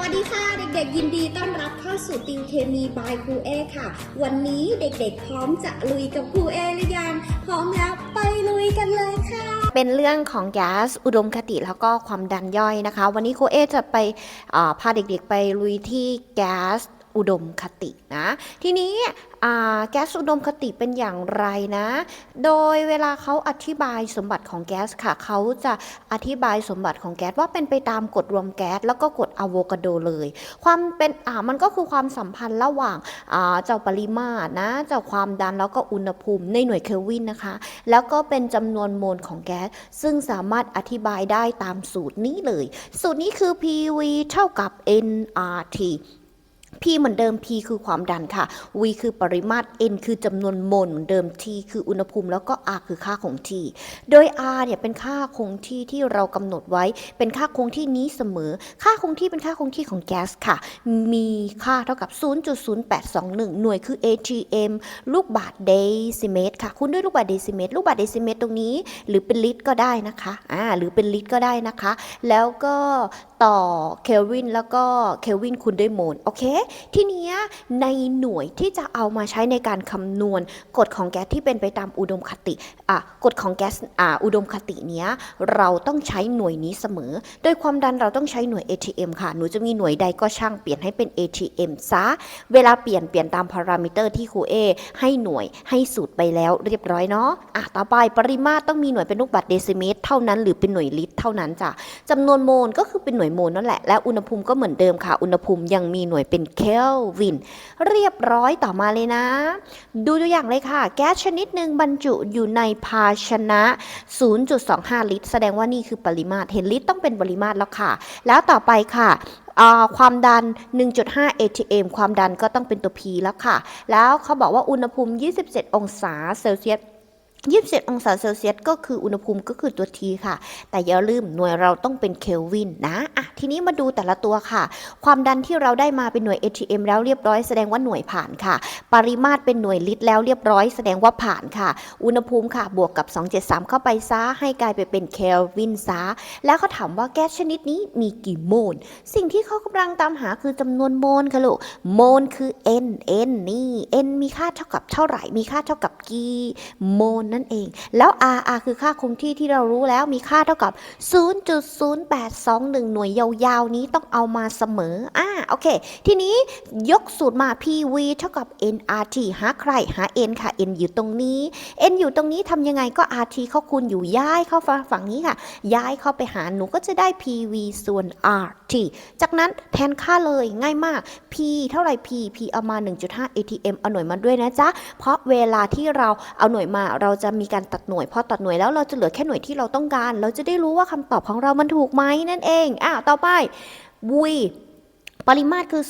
วัสดีค่ะเด็กๆ ยินดีต้อนรับเข้าสู่ติวเคมีบายครูเอค่ะ วันนี้เด็กๆ พร้อมจะลุยกับครูเอหรือยัง พร้อมแล้วไปลุยกันเลยค่ะ เป็นเรื่องของแก๊สอุดมคติแล้วก็ความดันย่อยนะคะ วันนี้ครูเอจะไปพาเด็กๆ ไปลุยที่แก๊ส อุดมคตินะ ทีนี้แก๊สอุดมคติเป็นอย่างไรนะ โดยเวลาเขาอธิบายสมบัติของแก๊สค่ะ เขาจะอธิบายสมบัติของแก๊สว่าเป็นไปตามกฎรวมแก๊สแล้วก็กฎอะโวคาโดเลย ความเป็นอ่ามันก็คือความสัมพันธ์ระหว่างเจ้าปริมาตรนะ เจ้าความดันแล้วก็อุณหภูมิในหน่วยเคลวินนะคะ แล้วก็เป็นจำนวนโมลของแก๊ส ซึ่งสามารถอธิบายได้ตามสูตรนี้เลย สูตรนี้คือ PV เท่ากับ nRT P เหมือนเดิม P คือความดันค่ะ V คือปริมาตร N คือจำนวนโมลเหมือนเดิม T คืออุณหภูมิ แล้วก็ R คือค่าคงที่ โดย R เนี่ยเป็นค่าคงที่ที่เรากำหนดไว้ เป็นค่าคงที่นี้เสมอ ค่าคงที่เป็นค่าคงที่ของแก๊สค่ะ มีค่าเท่ากับ 0.0821 หน่วยคือ ATM ลูกบาทเดซิเมตรค่ะคูณด้วยลูกบาทเดซิเมตร ลูกบาทเดซิเมตรตรงนี้ หรือเป็นลิตรก็ได้นะคะ อ่า หรือเป็นลิตรก็ได้นะคะ แล้วก็ ต่อเคลวินแล้วก็เคลวินคูณด้วยโมลโอเค ทีเนี้ยในหน่วยที่จะเอามาใช้ในการคำนวณกฎของแก๊สที่เป็นไปตามอุดมคติอะกฎของแก๊สอ่าอุดมคติเนี้ยเราต้องใช้หน่วยนี้เสมอ โดยความดันเราต้องใช้หน่วย ATM ค่ะ หนูจะมีหน่วยใดก็ช่างเปลี่ยนให้เป็น ATM ซะ เวลาเปลี่ยนเปลี่ยนตามพารามิเตอร์ที่ครูเอให้หน่วยให้สูตรไปแล้วเรียบร้อยเนาะอะต่อไปปริมาตรต้องมีหน่วยเป็นลูกบาศก์เดซิเมตรเท่านั้นหรือเป็นหน่วยลิตรเท่านั้นจ้ะจำนวนโมลก็คือเป็นหน่วยโมลนั่นแหละ และอุณหภูมิก็เหมือนเดิมค่ะ อุณหภูมิยังมีหน่วยเป็นเคลวิน เรียบร้อยต่อมาเลยนะ ดูตัวอย่างเลยค่ะ แก๊สชนิดหนึ่งบรรจุอยู่ในภาชนะ 0.25 ลิตร แสดงว่านี่คือปริมาตร เห็นลิตรต้องเป็นปริมาตรแล้วค่ะ แล้วต่อไปค่ะความดัน 1.5 atm ความดันก็ต้องเป็นตัว P แล้วค่ะ แล้วเขาบอกว่าอุณหภูมิ 27 องศาเซลเซียส 27 องศาเซลเซียสก็คืออุณหภูมิก็คือตัว T ค่ะ แต่อย่าลืมหน่วยเราต้องเป็นเคลวินนะอะทีนี้มาดูแต่ละตัวค่ะ ความดันที่เราได้มาเป็นหน่วย ATM แล้วเรียบร้อยแสดงว่าหน่วยผ่านค่ะ ปริมาตรเป็นหน่วยลิตรแล้วเรียบร้อยแสดงว่าผ่านค่ะ อุณหภูมิค่ะ บวกกับ 273 เข้าไปซะให้กลายไปเป็นเคลวินซะแล้วเขาถามว่าแก๊สชนิดนี้มีกี่โมล สิ่งที่เขากำลังตามหาคือจำนวนโมลค่ะลูกโมลคือ n n นี่ n มีค่าเท่ากับเท่าไหร่มีค่าเท่ากับกี่โมลนั่นเอง แล้ว r r คือค่าคงที่ที่เรารู้แล้วมีค่าเท่ากับ 0.0821 หน่วยยาวๆ นี้ต้องเอามาเสมอ อ่า โอเค ทีนี้ยกสูตรมา PV เท่ากับ nRT หาใคร หา n ค่ะ n อยู่ตรงนี้ n อยู่ตรงนี้ทำยังไงก็ rt เข้าคูณอยู่ย้ายเข้าฝั่งนี้ค่ะ ย้ายเข้าไปหาหนูก็จะได้ pv ส่วน rt จากนั้นแทนค่าเลยง่ายมาก p เท่าไหร่ p p เอามา 1.5 atm เอาหน่วยมาด้วยนะจ๊ะ เพราะเวลาที่เราเอาหน่วยมาเราจะจะมีการตัดหน่วยพอตัดหน่วยแล้วเราจะเหลือแค่หน่วยที่เราต้องการ เราจะได้รู้ว่าคำตอบของเรามันถูกไหมนั่นเองอะต่อไป v ปริมาตรคือ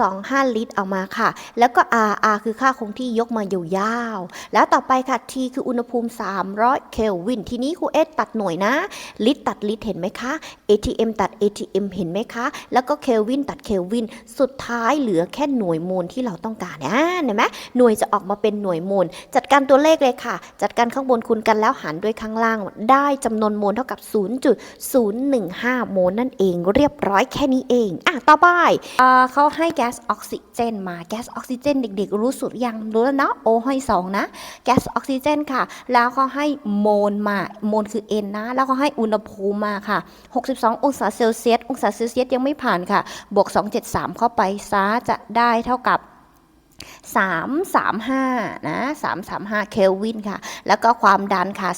0.25 ลิตรเอามาค่ะ แล้วก็ R R คือค่าคงที่ยกมายาวๆ แล้วต่อไปค่ะ T คืออุณหภูมิ 300 เคลวิน ทีนี้ครูเอสตัดหน่วยนะ ลิตรตัดลิตรเห็นไหมคะ ATM ตัด ATM เห็นไหมคะ แล้วก็เคลวินตัดเคลวิน สุดท้ายเหลือแค่หน่วยโมลที่เราต้องการอ่าเห็นไหมหน่วยจะออกมาเป็นหน่วยโมล จัดการตัวเลขเลยค่ะ จัดการข้างบนคูณกันแล้วหารด้วยข้างล่าง ได้จำนวนโมลเท่ากับ 0.015 โมลนั่นเอง เรียบร้อยแค่นี้เอง อะ ต่อไปเอ่อเขาให้แก๊สออกซิเจนมาแก๊สออกซิเจน เด็กๆ รู้สุดยังรู้แล้วเนาะโอห้สองนะแก๊สออกซิเจนค่ะ แล้วเขาให้โมลมาโมลคือเอ็นนะ แล้วเขาให้อุณหภูมิมาค่ะ 62 องศาเซลเซียสองศาเซลเซียสยังไม่ผ่านค่ะ บวก 273 เข้าไปซาจะได้เท่ากับ 335 นะ 335 เคลวินค่ะ แล้วก็ความดันค่ะ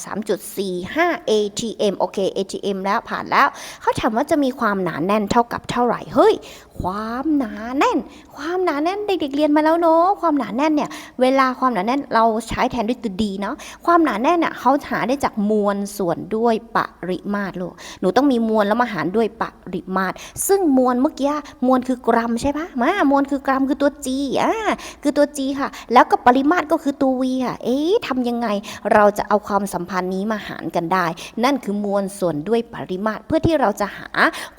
3.45 atm โอเค atm แล้วผ่านแล้ว เขาถามว่าจะมีความหนาแน่นเท่ากับเท่าไหร่ เฮ้ย ความหนาแน่น ความหนาแน่นเด็กๆเรียนมาแล้วเนาะ ความหนาแน่นเนี่ย เวลาความหนาแน่นเราใช้แทนด้วยตัวดีเนาะ ความหนาแน่นอะเขาหาได้จากมวลส่วนด้วยปริมาตรลูก หนูต้องมีมวลแล้วมาหารด้วยปริมาตร ซึ่งมวลเมื่อกี้ มวลคือกรัมใช่ปะมามวลคือกรัมคือตัว g อ่าคือตัว g ค่ะ แล้วก็ปริมาตรก็คือตัว v ค่ะ เอ๊ะทำยังไงเราจะเอาความสัมพันธ์นี้มาหารกันได้ นั่นคือมวลส่วนด้วยปริมาตรเพื่อที่เราจะหา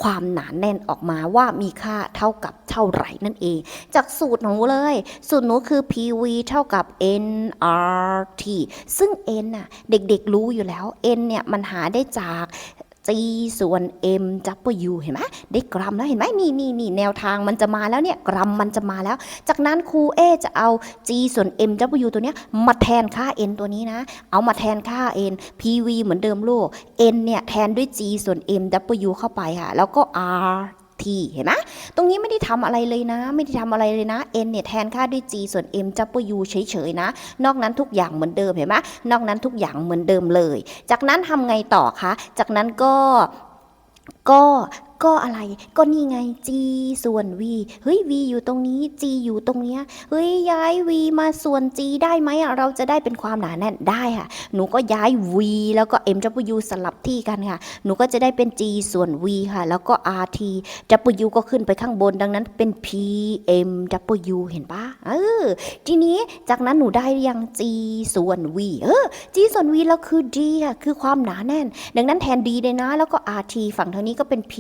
ความหนาแน่นออกมาว่ามีค่าเท่ากับเท่าไหร่นั่นเอง จากสูตรของหนูเลย สูตรหนูคือ PV เท่ากับ nRT ซึ่ง n น่ะเด็กๆรู้อยู่แล้ว n เนี่ยมันหาได้จาก c ส่วน M W เห็นไหมได้กรัมแล้วเห็นไหมนี่นี่นี่แนวทางมันจะมาแล้วเนี่ยกรัมมันจะมาแล้ว จากนั้นครูเอจะเอา G ส่วน M W ตัวเนี้ยมาแทนค่า N ตัวนี้นะ เอามาแทนค่า N PV เหมือนเดิมลูก N เนี่ยแทนด้วย G ส่วน M W เข้าไปค่ะ แล้วก็ R ทีเห็นไหมตรงนี้ไม่ได้ทำอะไรเลยนะ ไม่ได้ทำอะไรเลยนะ N เนี่ยแทนค่าด้วย G ส่วน M W เฉยๆนะ นอกนั้นทุกอย่างเหมือนเดิมเห็นไหมนอกนั้นทุกอย่างเหมือนเดิมเลย จากนั้นทำไงต่อคะ จากนั้นก็ก็ ก็อะไร ก็นี่ไง g ส่วน v เฮ้ย v อยู่ตรงนี้ g อยู่ตรงเนี้ยเฮ้ยย้าย v มาส่วน g ได้ไหมอะเราจะได้เป็นความหนาแน่นได้ค่ะ หนูก็ย้าย v แล้วก็ m w สลับที่กันค่ะ หนูก็จะได้เป็น g ส่วน v ค่ะ แล้วก็ r t w ก็ขึ้นไปข้างบนดังนั้นเป็น p m w เห็นปะเออทีนี้จากนั้นหนูได้ยัง g ส่วน v เออ g ส่วน v แล้วคือ d ค่ะคือความหนาแน่น ดังนั้นแทน d เลยนะ แล้วก็ rt ฝั่งทางนี้ก็เป็น p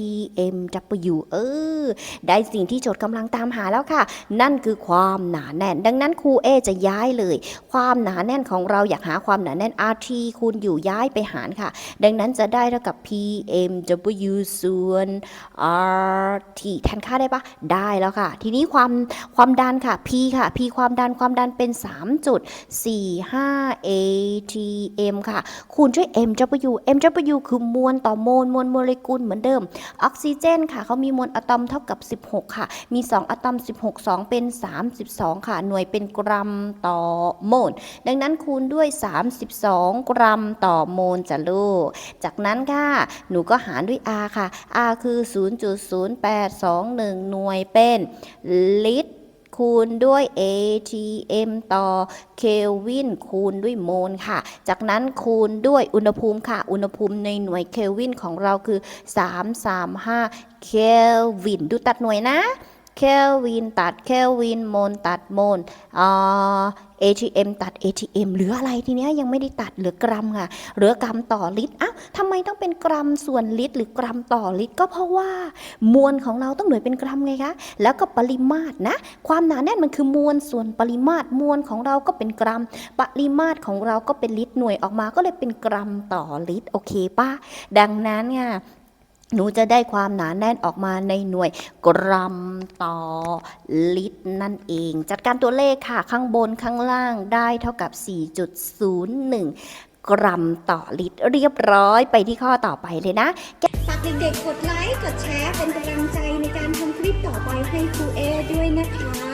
m w เออ ได้สิ่งที่โจทย์กำลังตามหาแล้วค่ะ นั่นคือความหนาแน่น ดังนั้นครูเอจะย้ายเลย ความหนาแน่นของเราอยากหาความหนาแน่น rt คูณอยู่ย้ายไปหารค่ะ ดังนั้นจะได้เท่ากับ p m w ส่วน rt แทนค่าได้ปะได้แล้วค่ะ ทีนี้ความความดันค่ะ p ค่ะ p ความดันความดันเป็น 3.45 atm ค่ะ คูณด้วย mw mw คือมวลต่อโมล มวลโมเลกุลเหมือนเดิมออกซิเจนค่ะเขามีมวลอะตอมเท่ากับ 16 ค่ะ มี 2 อะตอม 16 2 เป็น 32 ค่ะ หน่วยเป็นกรัมต่อโมล ดังนั้นคูณด้วย 32 กรัมต่อโมลจ้ะลูก จากนั้นค่ะ หนูก็หารด้วย R ค่ะ R คือ 0.0821 หน่วยเป็นลิตร คูณด้วย ATM ต่อเคลวินคูณด้วยโมลค่ะ จากนั้นคูณด้วยอุณหภูมิค่ะ อุณหภูมิในหน่วยเคลวินของเราคือ 335 เคลวิน ดูตัดหน่วยนะ เคลวินตัดเคลวินโมลตัดโมลอ่า ATM ตัด ATM เหลืออะไรทีเนี้ยยังไม่ได้ตัดเหลือกรัมค่ะเหลือกรัมต่อลิตรอ้าวทำไมต้องเป็นกรัมส่วนลิตรหรือกรัมต่อลิตรก็เพราะว่า มวลของเราต้องหน่วยเป็นกรัมไงคะแล้วก็ปริมาตรนะ ความหนาแน่นมันคือมวลส่วนปริมาตรมวลของเราก็เป็นกรัม ปริมาตรของเราก็เป็นลิตรหน่วยออกมาก็เลยเป็นกรัมต่อลิตรโอเคป่ะดังนั้นเนี่ย หนูจะได้ความหนาแน่นออกมาในหน่วยกรัมต่อลิตรนั่นเอง จัดการตัวเลขค่ะ ข้างบนข้างล่างได้เท่ากับ 4.01 กรัมต่อลิตรเรียบร้อยไปที่ข้อต่อไปเลยนะฝากเด็กๆกดไลค์ กดแชร์เป็นกำลังใจในการทำคลิปต่อไปให้ครูเอด้วยนะคะ